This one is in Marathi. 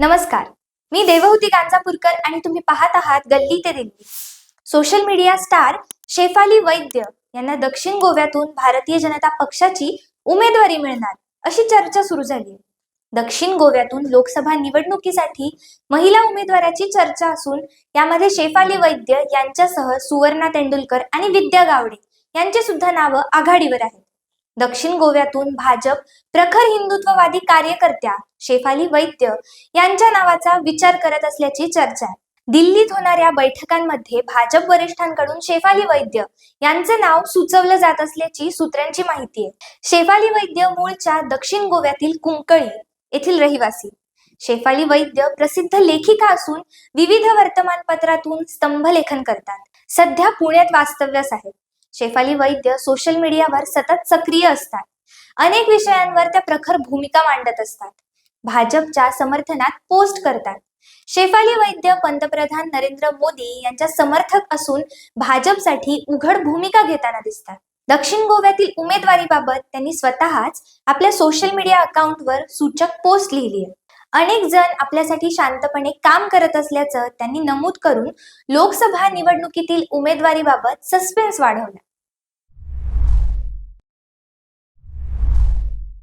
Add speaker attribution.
Speaker 1: नमस्कार. मी देवहूती गांजापूरकर आणि तुम्ही पाहत आहात गल्ली ते Delhi. Social media star Shefali Vaidya यांना दक्षिण गोव्यातून भारतीय जनता पक्षाची उमेदवारी मिळणार अशी चर्चा सुरू झाली. दक्षिण गोव्यातून लोकसभा निवडणुकीसाठी महिला उमेदवाराची चर्चा असून यामध्ये शेफाली वैद्य यांच्यासह सुवर्णा तेंडुलकर आणि विद्या गावडे यांचे सुद्धा नावं आघाडीवर आहेत. दक्षिण गोव्यातून भाजप प्रखर हिंदुत्ववादी कार्यकर्त्या शेफाली वैद्य यांच्या नावाचा विचार करत असल्याची चर्चा आहे. दिल्लीत होणाऱ्या बैठकांमध्ये भाजप वरिष्ठांकडून शेफाली वैद्य यांचे नाव सुचवलं जात असल्याची सूत्रांची माहिती आहे. शेफाली वैद्य मूळच्या दक्षिण गोव्यातील कुंकळी येथील रहिवासी. शेफाली वैद्य प्रसिद्ध लेखिका असून विविध वर्तमानपत्रातून स्तंभलेखन करतात. सध्या पुण्यात वास्तव्यास आहेत. शेफाली वैद्य सोशल मीडियावर सतत सक्रिय असतात. अनेक विषयांवर त्या प्रखर भूमिका मांडत असतात. भाजपच्या समर्थनात पोस्ट करतात. शेफाली वैद्य पंतप्रधान नरेंद्र मोदी यांच्या समर्थक असून भाजपसाठी उघड भूमिका घेताना दिसतात. दक्षिण गोव्यातील उमेदवारीबाबत त्यांनी स्वतःच आपल्या सोशल मीडिया अकाउंटवर सूचक पोस्ट लिहिली आहे. अनेक जण आपल्यासाठी शांतपणे काम करत असल्याचं त्यांनी नमूद करून लोकसभा निवडणुकीतील उमेदवारीबाबत सस्पेन्स वाढवला.